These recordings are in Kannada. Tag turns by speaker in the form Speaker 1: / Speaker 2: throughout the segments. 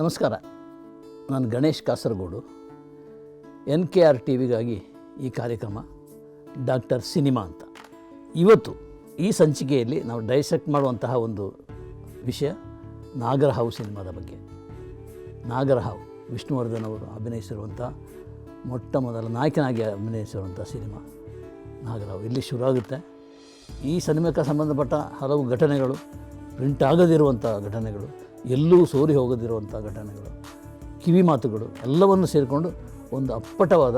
Speaker 1: ನಮಸ್ಕಾರ. ನಾನು Ganesh Kasaragod. N K R T ವಿಗಾಗಿ ಈ ಕಾರ್ಯಕ್ರಮ ಡಾಕ್ಟರ್ ಸಿನಿಮಾ ಅಂತ. ಇವತ್ತು ಈ ಸಂಚಿಕೆಯಲ್ಲಿ ನಾವು ಡೈಸೆಕ್ಟ್ ಮಾಡುವಂತಹ ಒಂದು ವಿಷಯ ನಾಗರಹಾವು ಸಿನಿಮಾದ ಬಗ್ಗೆ. ನಾಗರಹಾವು ವಿಷ್ಣುವರ್ಧನ್ ಅವರು ಅಭಿನಯಿಸಿರುವಂಥ ಮೊಟ್ಟ ಮೊದಲ ನಾಯಕನಾಗಿ ಅಭಿನಯಿಸಿರುವಂಥ ಸಿನಿಮಾ ನಾಗರಹಾವು ಇಲ್ಲಿ ಶುರುವಾಗುತ್ತೆ ಈ ಸಿನಿಮಾಕ್ಕೆ ಸಂಬಂಧಪಟ್ಟ ಹಲವು ಘಟನೆಗಳು, ಪ್ರಿಂಟ್ ಆಗದಿರುವಂಥ ಘಟನೆಗಳು ಎಲ್ಲೂ ಸೋರಿ ಹೋಗದಿರುವಂಥ ಘಟನೆಗಳು, ಕಿವಿ ಮಾತುಗಳು ಎಲ್ಲವನ್ನು ಸೇರಿಕೊಂಡು ಒಂದು ಅಪ್ಪಟವಾದ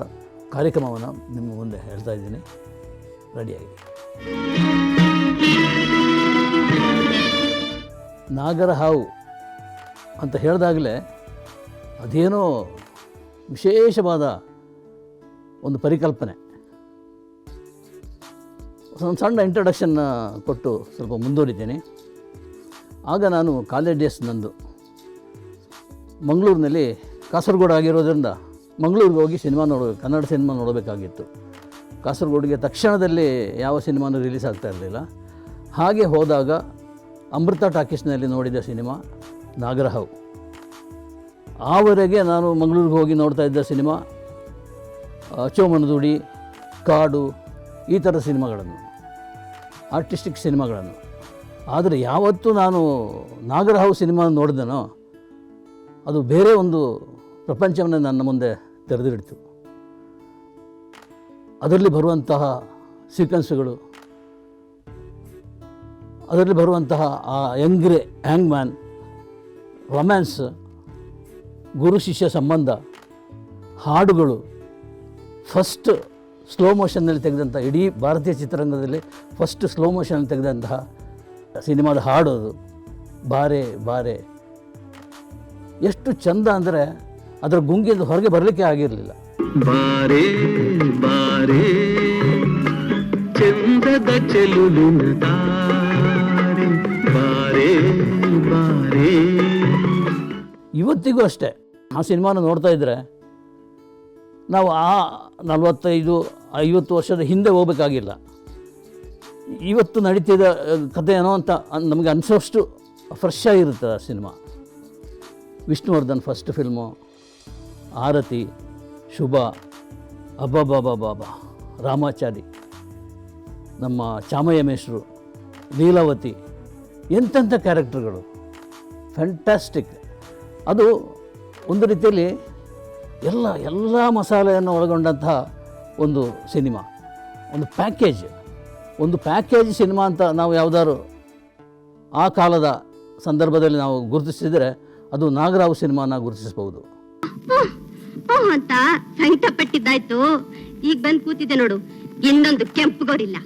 Speaker 1: ಕಾರ್ಯಕ್ರಮವನ್ನು ನಿಮ್ಮ ಮುಂದೆ ಹೇಳ್ತಾ ಇದ್ದೀನಿ. ರೆಡಿಯಾಗಿ ನಾಗರಹಾವು ಅಂತ ಹೇಳಿದಾಗಲೇ ಅದೇನೋ ವಿಶೇಷವಾದ ಒಂದು ಪರಿಕಲ್ಪನೆ. ಒಂದು ಸಣ್ಣ ಇಂಟ್ರಡಕ್ಷನ್ನ ಕೊಟ್ಟು ಸ್ವಲ್ಪ ಮುಂದುವರಿತೀನಿ. ಆಗ ನಾನು ಕಾಲೇಜ್ ಡೇಸ್ ನಂದು. ಮಂಗಳೂರಿನಲ್ಲಿ ಕಾಸರಗೋಡು ಆಗಿರೋದ್ರಿಂದ ಮಂಗಳೂರಿಗೆ ಹೋಗಿ ಸಿನಿಮಾ ನೋಡಬೇಕು ಕನ್ನಡ ಸಿನಿಮಾ ನೋಡಬೇಕಾಗಿತ್ತು. ಕಾಸರಗೋಡಿಗೆ ತಕ್ಷಣದಲ್ಲಿ ಯಾವ ಸಿನಿಮಾನೂ ರಿಲೀಸ್ ಆಗ್ತಾ ಇರಲಿಲ್ಲ. ಹಾಗೆ ಹೋದಾಗ ಅಮೃತ ಟಾಕೀಸ್ನಲ್ಲಿ ನೋಡಿದ ಸಿನಿಮಾ ನಾಗರಹಾವ್. ಆವರೆಗೆ ನಾನು ಮಂಗಳೂರಿಗೆ ಹೋಗಿ ನೋಡ್ತಾ ಇದ್ದ ಸಿನಿಮಾ ಚೋಮನದುಡಿ, ಕಾಡು, ಈ ಥರ ಸಿನಿಮಾಗಳನ್ನು, ಆರ್ಟಿಸ್ಟಿಕ್ ಸಿನಿಮಾಗಳನ್ನು. ಆದರೆ ಯಾವತ್ತೂ ನಾನು ನಾಗರಹಾವು ಸಿನಿಮಾ ನೋಡಿದನೋ, ಅದು ಬೇರೆ ಒಂದು ಪ್ರಪಂಚವನ್ನು ನನ್ನ ಮುಂದೆ ತೆರೆದಿಡ್ತು. ಅದರಲ್ಲಿ ಬರುವಂತಹ ಸೀಕ್ವೆನ್ಸ್ಗಳು, ಅದರಲ್ಲಿ ಬರುವಂತಹ ಆ ಯಂಗ್ರೆ ಹ್ಯಾಂಗ್ ಮ್ಯಾನ್ ರೊಮ್ಯಾನ್ಸ್, ಗುರು ಶಿಷ್ಯ ಸಂಬಂಧ, ಹಾಡುಗಳು, ಫಸ್ಟ್ ಸ್ಲೋ ಮೋಷನ್ನಲ್ಲಿ ತೆಗೆದಂಥ ಇಡೀ ಭಾರತೀಯ ಚಿತ್ರರಂಗದಲ್ಲಿ ಫಸ್ಟ್ ಸ್ಲೋ ಮೋಷನಲ್ಲಿ ತೆಗೆದಂತಹ ಸಿನಿಮಾದ ಹಾಡೋದು ಬಾರೆ ಬಾರೆ. ಎಷ್ಟು ಚಂದ ಅಂದರೆ ಅದರ ಗುಂಗಿಯಿಂದ ಹೊರಗೆ ಬರಲಿಕ್ಕೆ ಆಗಿರಲಿಲ್ಲ.
Speaker 2: ಬಾರೆ ಬಾರೆ ಚಂದದ ಚೆಲುವಿನ ತಾರೆ ಬಾರೆ ಬಾರೆ.
Speaker 1: ಇವತ್ತಿಗೂ ಅಷ್ಟೇ ಆ ಸಿನಿಮಾನ ನೋಡ್ತಾ ಇದ್ರೆ ನಾವು ಆ ನಲವತ್ತೈದು ಐವತ್ತು ವರ್ಷದ ಹಿಂದೆ ಹೋಗ್ಬೇಕಾಗಿಲ್ಲ. ಇವತ್ತು ನಡೀತಿದ ಏನೋ ಅಂತ ನಮಗೆ ಅನಿಸೋಷ್ಟು ಫ್ರೆಶ್ ಆಗಿರುತ್ತೆ ಆ cinema. Vishnuvardhan first film Aarathi, ಶುಭ ಅಬ್ಬಬ್ಬಬ್ಬಬ್ಬ ರಾಮಾಚಾರಿ, ನಮ್ಮ ಚಾಮಯ್ಯ ಮೇಷ್ರು ಲೀಲಾವತಿ, ಎಂತೆಂಥ ಕ್ಯಾರೆಕ್ಟರ್ಗಳು ಫ್ಯಾಂಟಾಸ್ಟಿಕ್ ಅದು ಒಂದು ರೀತಿಯಲ್ಲಿ ಎಲ್ಲ ಎಲ್ಲ ಮಸಾಲೆಯನ್ನು ಒಳಗೊಂಡಂತಹ ಒಂದು ಸಿನಿಮಾ. ಒಂದು ಪ್ಯಾಕೇಜ್ ಒಂದು ಪ್ಯಾಕೇಜ್ ಸಿನಿಮಾ ಅಂತ ನಾವು ಯಾವುದಾದ್ರು ಆ ಕಾಲದ ಸಂದರ್ಭದಲ್ಲಿ ನಾವು ಗುರುತಿಸಿದರೆ ಅದು ನಾಗರಾವ್ ಸಿನಿಮಾನ ಗುರುತಿಸಬಹುದು.
Speaker 3: ಅಂತ ಸಂಕಟ ಪಟ್ಟಿದ್ದಾಯ್ತು. ಈಗ ಬಂದು ಕೂತಿದ್ದೆ ನೋಡು. ಇನ್ನೊಂದು ಕೆಂಪು ಗೋರಿಲ್ಲ.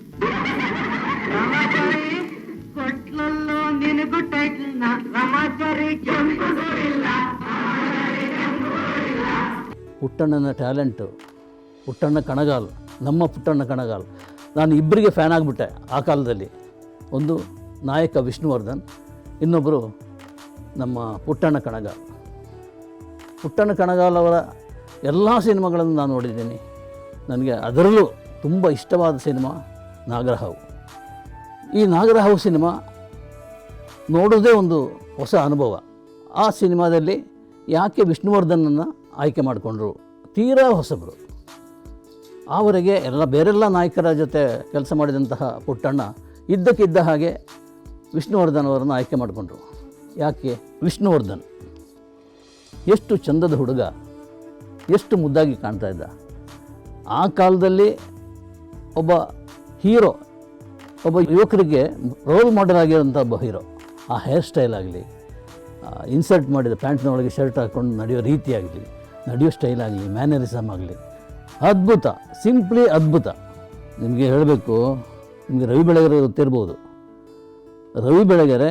Speaker 1: ಪುಟ್ಟಣ್ಣನ ಟ್ಯಾಲೆಂಟು ಪುಟ್ಟಣ್ಣ ಕಣಗಾಲ್ ನಮ್ಮ ಪುಟ್ಟಣ್ಣ ಕಣಗಾಲ್. ನಾನು ಇಬ್ಬರಿಗೆ ಫ್ಯಾನ್ ಆಗಿಬಿಟ್ಟೆ ಆ ಕಾಲದಲ್ಲಿ. ಒಂದು ನಾಯಕ ವಿಷ್ಣುವರ್ಧನ್ ಇನ್ನೊಬ್ಬರು ನಮ್ಮ ಪುಟ್ಟಣ್ಣ ಕಣಗ ಪುಟ್ಟಣ್ಣ ಕಣಗಾಲವರ ಎಲ್ಲ ಸಿನಿಮಾಗಳನ್ನು ನಾನು ನೋಡಿದ್ದೀನಿ. ನನಗೆ ಅದರಲ್ಲೂ ತುಂಬ ಇಷ್ಟವಾದ ಸಿನಿಮಾ ನಾಗರಹಾವು. ಈ ನಾಗರಹಾವು ಸಿನಿಮಾ ನೋಡೋದೇ ಒಂದು ಹೊಸ ಅನುಭವ. ಆ ಸಿನಿಮಾದಲ್ಲಿ ಯಾಕೆ ವಿಷ್ಣುವರ್ಧನನ್ನು ಆಯ್ಕೆ ಮಾಡಿಕೊಂಡ್ರು? ತೀರಾ ಹೊಸಬರು. ಆವರೆಗೆ ಎಲ್ಲ, ಬೇರೆಲ್ಲ ನಾಯಕರ ಜೊತೆ ಕೆಲಸ ಮಾಡಿದಂತಹ ಪುಟ್ಟಣ್ಣ ಇದ್ದಕ್ಕಿದ್ದ ಹಾಗೆ ವಿಷ್ಣುವರ್ಧನ್ ಅವರನ್ನು ಆಯ್ಕೆ ಮಾಡಿಕೊಂಡ್ರು. ಯಾಕೆ? ವಿಷ್ಣುವರ್ಧನ್. ಎಷ್ಟು ಚಂದದ ಹುಡುಗ, ಎಷ್ಟು ಮುದ್ದಾಗಿ ಕಾಣ್ತಾ ಇದ್ದ. ಆ ಕಾಲದಲ್ಲಿ ಒಬ್ಬ ಹೀರೋ, ಒಬ್ಬ ಯುವಕರಿಗೆ ರೋಲ್ ಮಾಡೆಲ್ ಆಗಿರೋಂಥ ಒಬ್ಬ ಹೀರೋ. ಆ ಹೇರ್ ಸ್ಟೈಲ್ ಆಗಲಿ ಇನ್ಸರ್ಟ್ ಮಾಡಿದ ಪ್ಯಾಂಟ್ನೊಳಗೆ ಶರ್ಟ್ ಹಾಕ್ಕೊಂಡು ನಡೆಯೋ ರೀತಿ ಆಗಲಿ, ನಡೆಯೋ ಸ್ಟೈಲ್ ಆಗಲಿ ಮ್ಯಾನರಿಸಮ್ ಆಗಲಿ ಅದ್ಭುತ, ಸಿಂಪ್ಲಿ ಅದ್ಭುತ. ನಿಮಗೆ ಹೇಳಬೇಕು, ನಿಮಗೆ ರವಿ ಬೆಳಗೆರೆ ಗೊತ್ತಿರ್ಬೋದು. ರವಿ ಬೆಳಗೆರೆ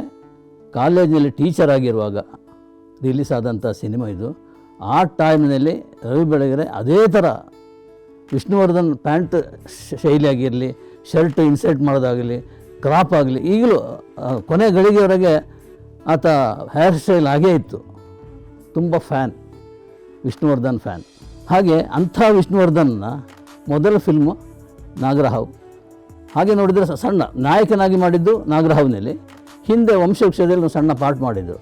Speaker 1: ಕಾಲೇಜಿನಲ್ಲಿ ಟೀಚರ್ ಆಗಿರುವಾಗ ರಿಲೀಸ್ ಆದಂಥ ಸಿನಿಮಾ ಇದು. ಆ ಟೈಮ್ನಲ್ಲಿ ರವಿ ಬೆಳಗೆರೆ ಅದೇ ಥರ ವಿಷ್ಣುವರ್ಧನ್ ಪ್ಯಾಂಟ್ ಶೈಲಿ ಆಗಿರಲಿ, ಶರ್ಟ್ ಇನ್ಸರ್ಟ್ ಮಾಡೋದಾಗಲಿ, ಕ್ರಾಪ್ ಆಗಲಿ, ಈಗಲೂ ಕೊನೆ ಗಳಿಗೆವರೆಗೆ ಆತ ಹೇರ್ ಸ್ಟೈಲ್ ಆಗೇ ಇತ್ತು. ತುಂಬ ಫ್ಯಾನ್ ವಿಷ್ಣುವರ್ಧನ್ ಫ್ಯಾನ್ ಹಾಗೆ ಅಂಥ ವಿಷ್ಣುವರ್ಧನ್ನ ಮೊದಲ ಫಿಲ್ಮು ನಾಗರಹಾವು. ಹಾಗೆ ನೋಡಿದರೆ ಸಣ್ಣ, ನಾಯಕನಾಗಿ ಮಾಡಿದ್ದು ನಾಗರಹಾವ್ನಲ್ಲಿ. ಹಿಂದೆ ವಂಶವೃಕ್ಷದಲ್ಲಿ ಸಣ್ಣ ಪಾಠ ಮಾಡಿದ್ದು.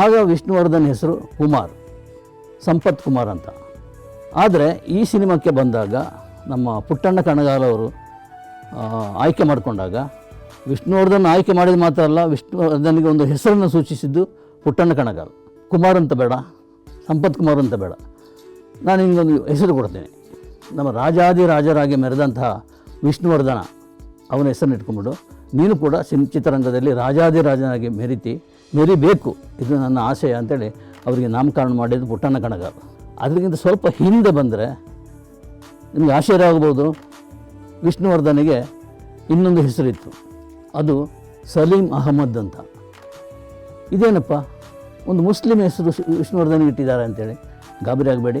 Speaker 1: ಆಗ ವಿಷ್ಣುವರ್ಧನ್ ಹೆಸರು ಕುಮಾರ್, ಸಂಪತ್ ಕುಮಾರ್ ಅಂತ. ಆದರೆ ಈ ಸಿನಿಮಾಕ್ಕೆ ಬಂದಾಗ ನಮ್ಮ ಪುಟ್ಟಣ್ಣ ಕಣಗಾಲ್ ಅವರು ಆಯ್ಕೆ ಮಾಡಿಕೊಂಡಾಗ ವಿಷ್ಣುವರ್ಧನ್ ಆಯ್ಕೆ ಮಾಡಿದ ಮಾತ್ರ ಅಲ್ಲ, ವಿಷ್ಣುವರ್ಧನ್ಗೆ ಒಂದು ಹೆಸರನ್ನು ಸೂಚಿಸಿದ್ದು ಪುಟ್ಟಣ್ಣ ಕಣಗಾಲ್. ಕುಮಾರ್ ಅಂತ ಬೇಡ, ಸಂಪತ್ ಕುಮಾರ್ ಅಂತ ಬೇಡ. ನಾನು ನಿಮಗೊಂದು ಹೆಸರು ಕೊಡ್ತೇನೆ. ನಮ್ಮ ರಾಜಾದಿ ರಾಜರಾಗಿ ಮೆರೆದಂತಹ ವಿಷ್ಣುವರ್ಧನ, ಅವನ ಹೆಸರನ್ನು ಇಟ್ಕೊಂಡ್ಬಿಡು. ನೀನು ಕೂಡ ಸಿನ್, ಚಿತ್ರರಂಗದಲ್ಲಿ ರಾಜಾದಿ ರಾಜನಾಗಿ ಮೆರಿತಿ, ಮೆರಿಬೇಕು. ಇದು ನನ್ನ ಆಶಯ ಅಂತೇಳಿ ಅವರಿಗೆ ನಾಮಕರಣ ಮಾಡಿದ್ದು ಪುಟ್ಟಣ್ಣ ಕಣಗಾರ ಅದಕ್ಕಿಂತ ಸ್ವಲ್ಪ ಹಿಂದೆ ಬಂದರೆ ನಿಮಗೆ ಆಶ್ಚರ್ಯ ಆಗ್ಬೋದು. ವಿಷ್ಣುವರ್ಧನಿಗೆ ಇನ್ನೊಂದು ಹೆಸರಿತ್ತು. ಅದು ಸಲೀಂ ಅಹಮದ್ ಅಂತ. ಇದೇನಪ್ಪ? ಒಂದು ಮುಸ್ಲಿಂ ಹೆಸರು ವಿಷ್ಣುವರ್ಧನ್ಗೆ ಇಟ್ಟಿದ್ದಾರೆ ಅಂತೇಳಿ. ಗಾಬರಿ ಆಗಬೇಡಿ.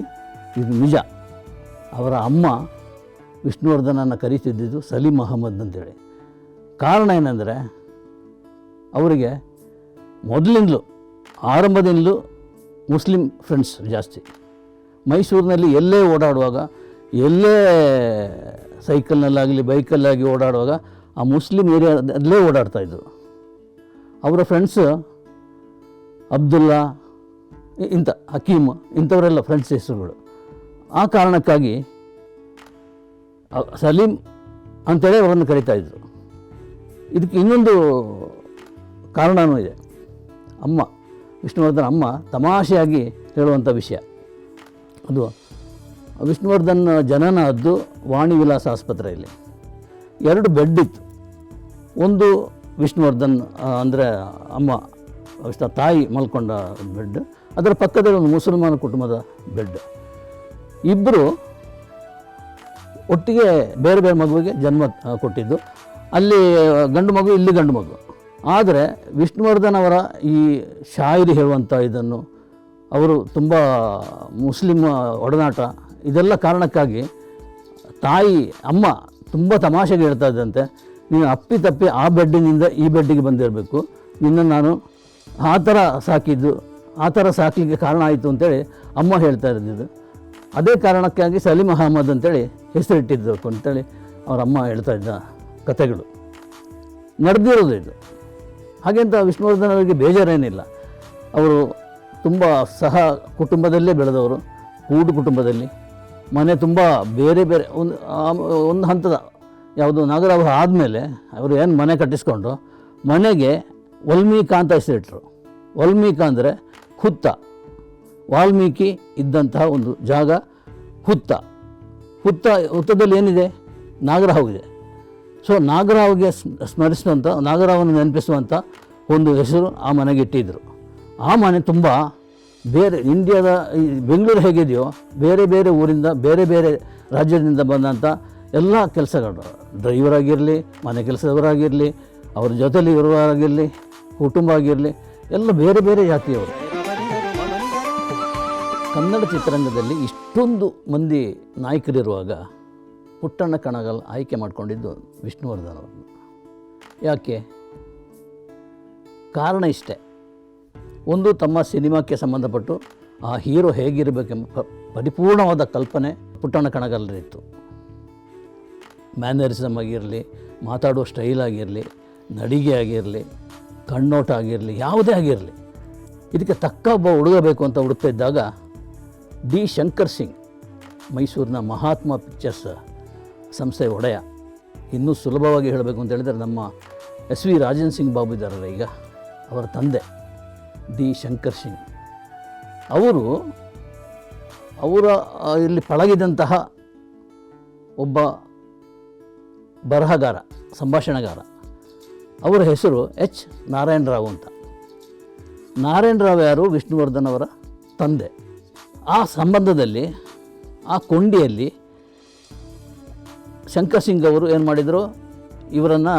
Speaker 1: ಇದು ನಿಜ. ಅವರ ಅಮ್ಮ ವಿಷ್ಣುವರ್ಧನನ್ನು ಕರೀತಿದ್ದಿದ್ದು ಸಲೀಂ ಅಹಮ್ಮದ್ ಅಂತೇಳಿ. ಕಾರಣ ಏನಂದರೆ, ಅವರಿಗೆ ಮೊದಲಿಂದಲೂ, ಆರಂಭದಿಂದಲೂ ಮುಸ್ಲಿಂ ಫ್ರೆಂಡ್ಸ್ ಜಾಸ್ತಿ. ಮೈಸೂರಿನಲ್ಲಿ ಎಲ್ಲೇ ಓಡಾಡುವಾಗ, ಎಲ್ಲೇ ಸೈಕಲ್ನಲ್ಲಾಗಲಿ, ಬೈಕಲ್ಲಾಗಿ ಓಡಾಡುವಾಗ ಆ ಮುಸ್ಲಿಂ ಏರಿಯಾದಲ್ಲೇ ಓಡಾಡ್ತಾಯಿದ್ರು ಅವರ ಫ್ರೆಂಡ್ಸ್ ಅಬ್ದುಲ್ಲಾ ಇಂಥ, ಹಕೀಮ್, ಇಂಥವರೆಲ್ಲ ಫ್ರೆಂಡ್ಸ್ ಹೆಸರುಗಳು. ಆ ಕಾರಣಕ್ಕಾಗಿ ಸಲೀಂ ಅಂತೇಳಿ ಅವರನ್ನು ಕರೀತಾ ಇದ್ದರು ಇದಕ್ಕೆ ಇನ್ನೊಂದು ಕಾರಣವೂ ಇದೆ. ಅಮ್ಮ, ವಿಷ್ಣುವರ್ಧನ್ ಅಮ್ಮ ತಮಾಷೆಯಾಗಿ ಹೇಳುವಂಥ ವಿಷಯ. ಅದು, ವಿಷ್ಣುವರ್ಧನ್ ಜನನ ಅದ್ದು ವಾಣಿ ವಿಲಾಸ ಆಸ್ಪತ್ರೆಯಲ್ಲಿ. ಎರಡು ಬೆಡ್ ಇತ್ತು ಒಂದು ವಿಷ್ಣುವರ್ಧನ್ ಅಂದರೆ ಅಮ್ಮ ತಾಯಿ ಮಲ್ಕೊಂಡ ಬೆಡ್, ಅದರ ಪಕ್ಕದಲ್ಲಿ ಒಂದು ಮುಸಲ್ಮಾನ ಕುಟುಂಬದ ಬೆಡ್. ಇಬ್ಬರು ಒಟ್ಟಿಗೆ ಬೇರೆ ಬೇರೆ ಮಗುವಿಗೆ ಜನ್ಮ ಕೊಟ್ಟಿದ್ದು. ಅಲ್ಲಿ ಗಂಡು ಮಗು, ಇಲ್ಲಿ ಗಂಡು ಮಗು. ಆದರೆ ವಿಷ್ಣುವರ್ಧನ್ ಅವರ ಈ ಶಾಯರಿ ಹೇಳುವಂಥ ಇದನ್ನು ಅವರು ತುಂಬ ಮುಸ್ಲಿಮ್ ಒಡನಾಟ. ಇದೆಲ್ಲ ಕಾರಣಕ್ಕಾಗಿ ತಾಯಿ, ಅಮ್ಮ ತುಂಬ ತಮಾಷೆಗೆ ಹೇಳ್ತಾ ಇದ್ದಂತೆ, ನೀನು ಅಪ್ಪಿ ತಪ್ಪಿ ಆ ಬೆಡ್ಡಿನಿಂದ ಈ ಬೆಡ್ಡಿಗೆ ಬಂದಿರಬೇಕು. ನಿನ್ನ ನಾನು ಆ ಥರ ಸಾಕಿದ್ದು, ಆ ಥರ ಸಾಕಲಿಕ್ಕೆ ಕಾರಣ ಆಯಿತು ಅಂತೇಳಿ ಅಮ್ಮ ಹೇಳ್ತಾ ಇದ್ದಿದ್ದು. ಅದೇ ಕಾರಣಕ್ಕಾಗಿ ಸಲೀಮ್ ಅಹಮದ್ ಅಂತೇಳಿ ಹೆಸರಿಟ್ಟಿದ್ದು ಅಂತೇಳಿ ಅವರ ಅಮ್ಮ ಹೇಳ್ತಾ ಇದ್ದ ಕಥೆಗಳು ನಡೆದಿರೋದು ಇದು. ಹಾಗೆಂತ ವಿಷ್ಣುವರ್ಧನ್ ಅವರಿಗೆ ಬೇಜಾರೇನಿಲ್ಲ. ಅವರು ತುಂಬ ಸಹ ಕುಟುಂಬದಲ್ಲೇ ಬೆಳೆದವರು, ಕೂಡು ಕುಟುಂಬದಲ್ಲಿ. ಮನೆ ತುಂಬ ಬೇರೆ ಬೇರೆ, ಒಂದು ಒಂದು ಹಂತದ. ಯಾವುದು ನಾಗರಾವ ಆದಮೇಲೆ ಅವರು ಏನು ಮನೆ ಕಟ್ಟಿಸ್ಕೊಂಡು ಮನೆಗೆ ವಲ್ಮೀಕ ಅಂತ ಹೆಸರಿಟ್ರು. ವಲ್ಮೀಕ ಅಂದರೆ ಹುತ್ತ ವಾಲ್ಮೀಕಿ ಇದ್ದಂತಹ ಒಂದು ಜಾಗ ಹುತ್ತ. ಹುತ್ತ ಹುತ್ತದಲ್ಲಿ ಏನಿದೆ? ನಾಗರಹಾವು ಇದೆ ಸೊ ನಾಗರಾವ್ಗೆ ಸ್ಮ- ಸ್ಮರಿಸುವಂಥ ನಾಗರಾವನ್ನು ನೆನಪಿಸುವಂಥ ಒಂದು ಹೆಸರು ಆ ಮನೆಗೆ ಇಟ್ಟಿದ್ದರು ಆ ಮನೆ ತುಂಬ ಬೇರೆ ಇಂಡಿಯಾದ ಬೆಂಗಳೂರು ಹೇಗಿದೆಯೋ, ಬೇರೆ ಬೇರೆ ಊರಿಂದ, ಬೇರೆ ಬೇರೆ ರಾಜ್ಯದಿಂದ ಬಂದಂಥ ಎಲ್ಲ ಕೆಲಸಗಳು ಡ್ರೈವರ್ ಆಗಿರಲಿ ಮನೆ ಕೆಲಸದವರಾಗಿರಲಿ, ಅವ್ರ ಜೊತೆಲಿ ಇರುವವರಾಗಿರಲಿ ಕುಟುಂಬ ಆಗಿರಲಿ, ಎಲ್ಲ ಬೇರೆ ಬೇರೆ ಜಾತಿಯವರು. ಕನ್ನಡ ಚಿತ್ರರಂಗದಲ್ಲಿ ಇಷ್ಟೊಂದು ಮಂದಿ ನಾಯಕರಿರುವಾಗ ಪುಟ್ಟಣ್ಣ ಕಣಗಲ್ ಆಯ್ಕೆ ಮಾಡಿಕೊಂಡಿದ್ದು ವಿಷ್ಣುವರ್ಧನ್ ಅವರನ್ನು. ಯಾಕೆ? ಕಾರಣ ಇಷ್ಟೇ. ಒಂದು, ತಮ್ಮ ಸಿನಿಮಾಕ್ಕೆ ಸಂಬಂಧಪಟ್ಟು ಆ ಹೀರೋ ಹೇಗಿರಬೇಕೆಂಬ ಪರಿಪೂರ್ಣವಾದ ಕಲ್ಪನೆ ಪುಟ್ಟಣ್ಣ ಕಣಗಲ್ರಿತ್ತು ಮ್ಯಾನರಿಸಮ್ ಆಗಿರಲಿ, ಮಾತಾಡೋ ಸ್ಟೈಲ್ ಆಗಿರಲಿ, ನಡಿಗೆ ಆಗಿರಲಿ, ಕಣ್ಣೋಟ ಆಗಿರಲಿ, ಯಾವುದೇ ಆಗಿರಲಿ, ಇದಕ್ಕೆ ತಕ್ಕ ಒಬ್ಬ ಹುಡುಗಬೇಕು ಅಂತ ಹುಡುಕ್ತಾ ಇದ್ದಾಗ ಡಿ ಶಂಕರ್ ಸಿಂಗ್, ಮೈಸೂರಿನ ಮಹಾತ್ಮ ಪಿಕ್ಚರ್ಸ್ ಸಂಸ್ಥೆ ಒಡೆಯ. ಇನ್ನೂ ಸುಲಭವಾಗಿ ಹೇಳಬೇಕು ಅಂತ ಹೇಳಿದರೆ ನಮ್ಮ ಎಸ್ ವಿ ರಾಜನ್ ಸಿಂಗ್ ಬಾಬು ಇದ್ದಾರಲ್ಲ ಈಗ, ಅವರ ತಂದೆ ಡಿ ಶಂಕರ್ ಸಿಂಗ್. ಅವರು ಅವರ ಇಲ್ಲಿ ಪಳಗಿದಂತಹ ಒಬ್ಬ ಬರಹಗಾರ, ಸಂಭಾಷಣೆಗಾರ. ಅವರ ಹೆಸರು ಎಚ್. ನಾರಾಯಣರಾವ್ ಅಂತ. ನಾರಾಯಣರಾವ್ ಯಾರು? ವಿಷ್ಣುವರ್ಧನ್ ಅವರ ತಂದೆ. ಆ ಸಂಬಂಧದಲ್ಲಿ, ಆ ಕೊಂಡಿಯಲ್ಲಿ ಶಂಕರ್ ಸಿಂಗ್ ಅವರು ಏನು ಮಾಡಿದರು? ಇವರನ್ನು